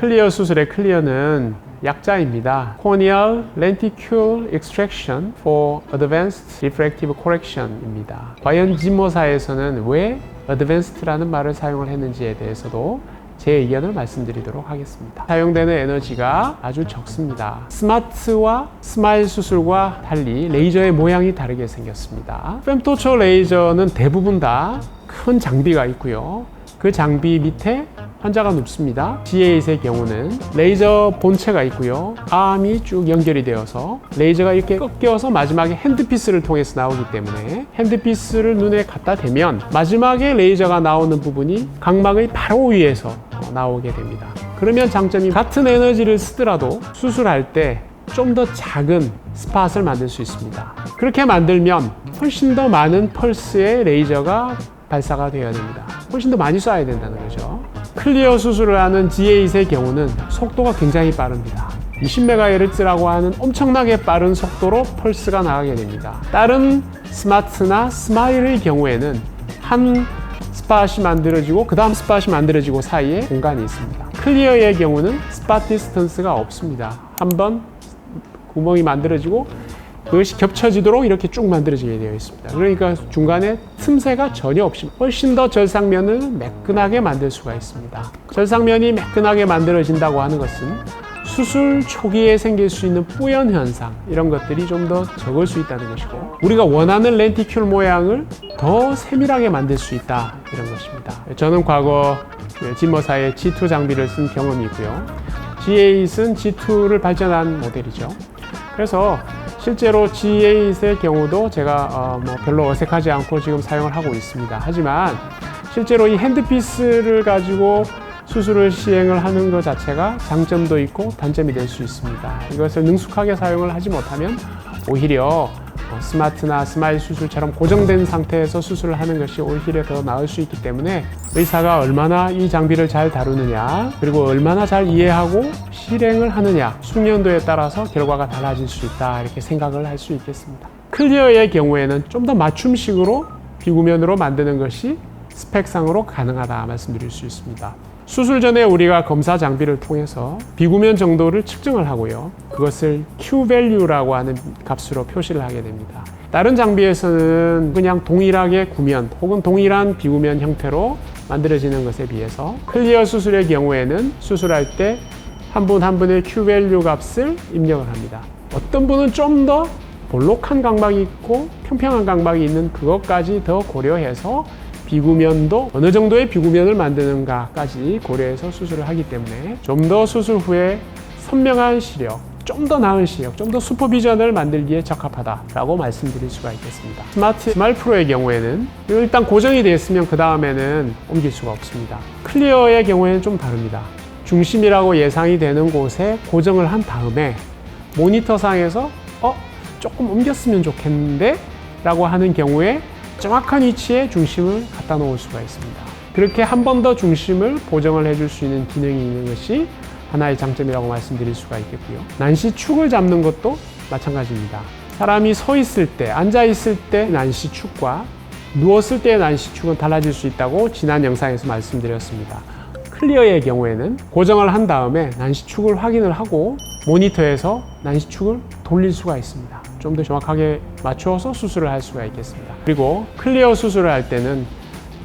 클리어 수술의 클리어는 약자입니다. Corneal Lenticule Extraction for Advanced Refractive Correction입니다. 과연 진모사에서는 왜 Advanced라는 말을 사용을 했는지에 대해서도 제 의견을 말씀드리도록 하겠습니다. 사용되는 에너지가 아주 적습니다. 스마트와 스마일 수술과 달리 레이저의 모양이 다르게 생겼습니다. fem토초 레이저는 대부분 다 큰 장비가 있고요. 그 장비 밑에 환자가 눕습니다. G8의 경우는 레이저 본체가 있고요. 암이 쭉 연결이 되어서 레이저가 이렇게 꺾여서 마지막에 핸드피스를 통해서 나오기 때문에 핸드피스를 눈에 갖다 대면 마지막에 레이저가 나오는 부분이 각막의 바로 위에서 나오게 됩니다. 그러면 장점이 같은 에너지를 쓰더라도 수술할 때 좀 더 작은 스팟을 만들 수 있습니다. 그렇게 만들면 훨씬 더 많은 펄스의 레이저가 발사가 되어야 됩니다. 훨씬 더 많이 쏴야 된다는 거죠. 클리어 수술을 하는 G8의 경우는 속도가 굉장히 빠릅니다. 20MHz라고 하는 엄청나게 빠른 속도로 펄스가 나가게 됩니다. 다른 스마트나 스마일의 경우에는 한 스팟이 만들어지고 그 다음 스팟이 만들어지고 사이에 공간이 있습니다. 클리어의 경우는 스팟 디스턴스가 없습니다. 한번 구멍이 만들어지고 그것이 겹쳐지도록 이렇게 쭉 만들어지게 되어 있습니다. 그러니까 중간에 틈새가 전혀 없이 훨씬 더 절상면을 매끈하게 만들 수가 있습니다. 절상면이 매끈하게 만들어진다고 하는 것은 수술 초기에 생길 수 있는 뿌연 현상 이런 것들이 좀 더 적을 수 있다는 것이고 우리가 원하는 렌티큘 모양을 더 세밀하게 만들 수 있다 이런 것입니다. 저는 과거 진머사의 G2 장비를 쓴 경험이 있고요. G8은 G2를 발전한 모델이죠. 그래서 실제로 G8의 경우도 제가 어, 뭐 별로 어색하지 않고 지금 사용을 하고 있습니다. 하지만 실제로 이 핸드피스를 가지고 수술을 시행을 하는 것 자체가 장점도 있고 단점이 될 수 있습니다. 이것을 능숙하게 사용을 하지 못하면 오히려 어, 스마트나 스마일 수술처럼 고정된 상태에서 수술을 하는 것이 오히려 더 나을 수 있기 때문에 의사가 얼마나 이 장비를 잘 다루느냐 그리고 얼마나 잘 이해하고 실행을 하느냐 숙련도에 따라서 결과가 달라질 수 있다 이렇게 생각을 할 수 있겠습니다. 클리어의 경우에는 좀 더 맞춤식으로 비구면으로 만드는 것이 스펙상으로 가능하다 말씀드릴 수 있습니다. 수술 전에 우리가 검사 장비를 통해서 비구면 정도를 측정을 하고요. 그것을 Q value라고 하는 값으로 표시를 하게 됩니다. 다른 장비에서는 그냥 동일하게 구면 혹은 동일한 비구면 형태로 만들어지는 것에 비해서 클리어 수술의 경우에는 수술할 때 한 분한 분의 Q value 값을 입력을 합니다. 어떤 분은 좀 더 볼록한 각막이 있고 평평한 각막이 있는 그것까지 더 고려해서 비구면도 어느 정도의 비구면을 만드는가까지 고려해서 수술을 하기 때문에 좀 더 수술 후에 선명한 시력, 좀 더 나은 시력, 좀 더 슈퍼비전을 만들기에 적합하다라고 말씀드릴 수가 있겠습니다. 스마트 스마일 프로의 경우에는 일단 고정이 되어 있으면 그 다음에는 옮길 수가 없습니다. 클리어의 경우에는 좀 다릅니다. 중심이라고 예상이 되는 곳에 고정을 한 다음에 모니터상에서 어 조금 옮겼으면 좋겠는데 라고 하는 경우에 정확한 위치에 중심을 갖다 놓을 수가 있습니다. 그렇게 한 번 더 중심을 보정을 해줄 수 있는 기능이 있는 것이 하나의 장점이라고 말씀드릴 수가 있겠고요. 난시축을 잡는 것도 마찬가지입니다. 사람이 서 있을 때, 앉아 있을 때 난시축과 누웠을 때의 난시축은 달라질 수 있다고 지난 영상에서 말씀드렸습니다. 클리어의 경우에는 고정을 한 다음에 난시축을 확인을 하고 모니터에서 난시축을 돌릴 수가 있습니다. 좀 더 정확하게 맞추어서 수술을 할 수가 있겠습니다. 그리고 클리어 수술을 할 때는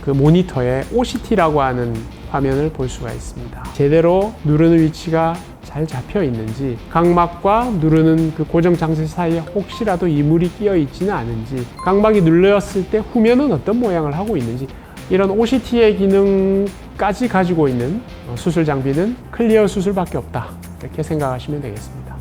그 모니터에 OCT라고 하는 화면을 볼 수가 있습니다. 제대로 누르는 위치가 잘 잡혀 있는지 각막과 누르는 그 고정 장치 사이에 혹시라도 이물이 끼어 있지는 않은지 각막이 눌렸을 때 후면은 어떤 모양을 하고 있는지 이런 OCT의 기능까지 가지고 있는 수술 장비는 클리어 수술밖에 없다 이렇게 생각하시면 되겠습니다.